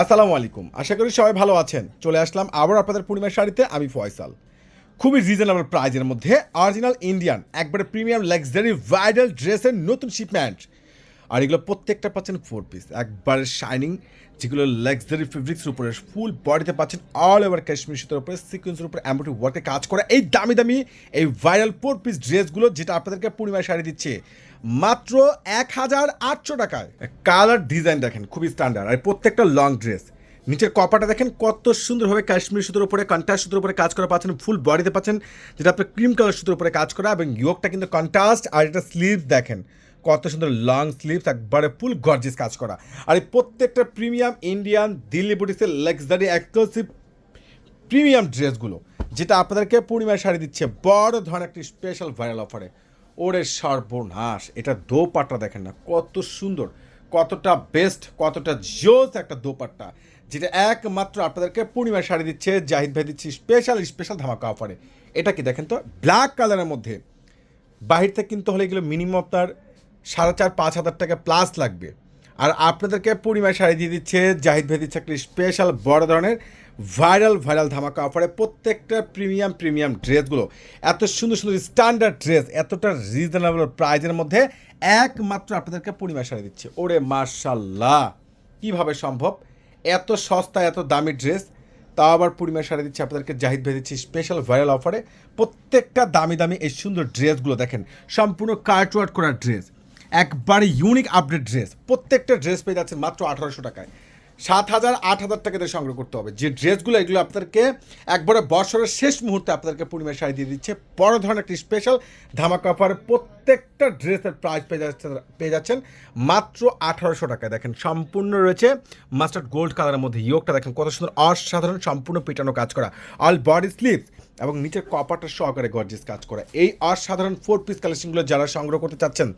আসসালামু আলাইকুম। আশা করি সবাই ভালো আছেন। চলে আসলাম আবার আপনাদের পূর্ণিমার শাড়িতে, আমি ফয়সাল। খুবই রিজনেবল প্রাইজের মধ্যে অরিজিনাল ইন্ডিয়ান একবারে প্রিমিয়াম লাক্সারি ভাইরাল ড্রেসের নতুন শিপমেন্ট আর এগুলো প্রত্যেকটা পাচ্ছেন ফোর পিস একবারে শাইনিং যেগুলো লাক্সারি ফেব্রিক্সের উপরে ফুল বডিতে পাচ্ছেন অল ওভার কাশ্মীর সুতোর উপরে সিকোয়েন্সের উপরে এমব্রয়ডারি ওয়ার্কে কাজ করা। এই দামি দামি এই ভাইরাল ফোর পিস ড্রেসগুলো যেটা আপনাদেরকে পূর্ণিমায় শাড়ি দিচ্ছে মাত্র এক হাজার আটশো টাকায়। কালার ডিজাইন দেখেন, খুবই স্ট্যান্ডার্ড আর প্রত্যেকটা লং ড্রেস নিচের কপাটা দেখেন কত সুন্দরভাবে কাশ্মীর সুতোর উপরে, কন্ট্রাস্ট সুতোর উপরে কাজ করা পাচ্ছেন ফুল বডিতে পাচ্ছেন, যেটা আপনার ক্রিম কালার সুতোর উপরে কাজ করা এবং ইয়োগটা কিন্তু কন্ট্রাস্ট আর এটা স্লিভস দেখেন, কত সুন্দর লং স্লিভস একবারে ফুল গর্জিস কাজ করা। আর এই প্রত্যেকটা প্রিমিয়াম ইন্ডিয়ান দিল্লি বুটিক্সের লাক্সারি এক্সক্লুসিভ প্রিমিয়াম ড্রেসগুলো যেটা আপনাদেরকে পূর্ণিমায় শাড়ি দিচ্ছে, বড় ধরনের একটি স্পেশাল ভাইরাল অফারে ওরে সর্বনাশ, এটা দোপাট্টা দেখেন না, কত সুন্দর, কতটা বেস্ট কতটা জোস একটা দোপাট্টা, যেটা একমাত্র আপনাদেরকে পূর্ণিমায় শাড়ি দিচ্ছে, জাহিদ ভাই দিচ্ছে স্পেশাল স্পেশাল ধামাকা অফারে এটা কি দেখেন তো ব্ল্যাক কালারের মধ্যে। বাহির থেকে কিনতে হলে এগুলো মিনিমাম আপনার সাড়ে চার, পাঁচ হাজার টাকা প্লাস লাগবে। আর আপনাদেরকে পূর্ণিমায় শাড়ি দিয়ে দিচ্ছে, জাহিদ ভাই দিচ্ছে একটা স্পেশাল বড় ধরনের ভাইরাল ভাইরাল ধামাকা অফারে প্রত্যেকটা প্রিমিয়াম প্রিমিয়াম ড্রেসগুলো এত সুন্দর সুন্দর স্ট্যান্ডার্ড ড্রেস এতটা রিজনেবল প্রাইজের মধ্যে একমাত্র আপনাদেরকে পূর্ণিমায় শাড়ি দিচ্ছে। ওরে মার্শাল্লাহ কীভাবে সম্ভব? এত সস্তা, এত দামি ড্রেস তাও আবার পূর্ণিমা শাড়ি দিচ্ছে আপনাদেরকে জাহিদ ভাই দিচ্ছি স্পেশাল ভাইরাল অফারে প্রত্যেকটা দামি দামি এই সুন্দর ড্রেসগুলো দেখেন, সম্পূর্ণ কার্টওয়ার্ক করা ড্রেস একবারে ইউনিক আপডেট ড্রেস প্রত্যেকটা ড্রেস পেয়ে যাচ্ছে মাত্র আঠারোশো টাকায়। সাত হাজার, আট হাজার টাকা দিয়ে সংগ্রহ করতে হবে। যে ড্রেসগুলো, এগুলো আপনাদেরকে একবারে বছরের শেষ মুহূর্তে আপনাদেরকে পূর্ণিমা শাড়ি দিয়ে দিচ্ছে। বড় ধরনের একটি স্পেশাল ধামাকা অফারে প্রত্যেকটা ড্রেসের প্রাইস পেয়ে যাচ্ছে পেয়ে যাচ্ছেন মাত্র আঠারোশো টাকায়। দেখেন, সম্পূর্ণ রয়েছে মাস্টার্ড গোল্ড কালারের মধ্যে। ইয়োগটা দেখেন, কত সুন্দর, অসাধারণ, সম্পূর্ণ পিটানো কাজ করা। অল বডি স্লিভস এবং নিচের কপারটা সহকারে গর্জিস কাজ করা। এই অসাধারণ ফোর পিস কালেকশনগুলো যারা সংগ্রহ করতে চাচ্ছেন,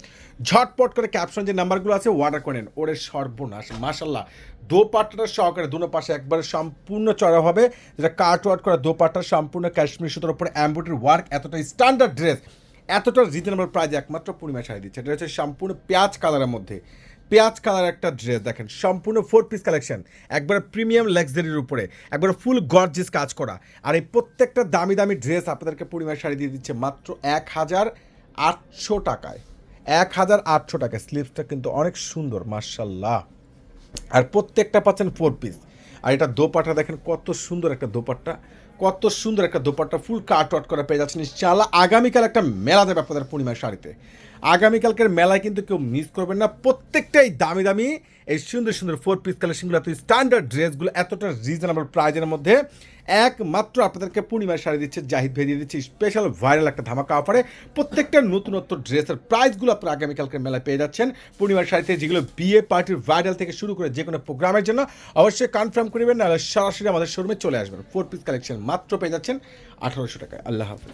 ঝটপট করে ক্যাপশন যে নাম্বারগুলো আছে ওয়ার্ডার করে নেন। ওরে সর্বনাশ মাসাল্লাহ দোপাট্টাটা সহকারে দুনো পাশে একবারে সম্পূর্ণ চড়া হবে। যেটা কাট ওয়ার্ট করা দোপাট্টা, সম্পূর্ণ কাশ্মীর সুতোর উপরে অ্যাম্বোটারি ওয়ার্ক এতটা স্ট্যান্ডার্ড ড্রেস এতটা রিজনেবল প্রাইজ একমাত্র পূর্ণিমা শাড়ি দিচ্ছে। এটা হচ্ছে সম্পূর্ণ পেঁয়াজ কালারের মধ্যে। পেঁয়াজ কালার একটা ড্রেস দেখেন, সম্পূর্ণ ফোর পিস কালেকশন একবার প্রিমিয়াম লাক্সারির উপরে, একবার ফুল গর্জিস কাজ করা। আর এই প্রত্যেকটা দামি দামি ড্রেস আপনাদেরকে পূর্ণিমা শাড়ি দিয়ে দিচ্ছে মাত্র এক হাজার আটশো টাকায়। এক হাজার আটশো টাকায়। স্লিভসটা কিন্তু অনেক সুন্দর মার্শাল্লাহ আর প্রত্যেকটা পাচ্ছেন ফোর পিস আর এটা দোপাট্টা দেখেন কত সুন্দর একটা দোপাট্টা। কত সুন্দর একটা দোপাট্টা ফুল কাট ওয়াট করে পেয়ে যাচ্ছেন। ইনশাআল্লাহ আগামীকাল একটা মেলা দেবে আপনাদের পূর্ণিমার শাড়িতে। আগামীকালকের মেলায় কিন্তু কেউ মিস করবেন না। প্রত্যেকটাই দামি দামি এই সুন্দর সুন্দর ফোর পিস কালেকশনগুলো এত স্ট্যান্ডার্ড ড্রেসগুলো এতটা রিজনেবল প্রাইজের মধ্যে। একমাত্র আপনাদেরকে পূর্ণিমার শাড়ি দিচ্ছে জাহিদ দিয়ে দিচ্ছে স্পেশাল ভাইরাল একটা ধামাকা অফারে প্রত্যেকটা নতুনত্ব ড্রেসের প্রাইসগুলো আপনারা আগামীকালকের মেলায় পেয়ে যাচ্ছেন। পূর্ণিমার শাড়িতে যেগুলো বিয়ে পার্টির ভাইরাল থেকে শুরু করে যে কোনো প্রোগ্রামের জন্য অবশ্যই কনফার্ম করবেন নাহলে সরাসরি আমাদের শোরুমে চলে আসবেন। ফোর পিস কালেকশন মাত্র পেয়ে যাচ্ছেন আঠারোশো টাকায়। আল্লাহ হাফিজ।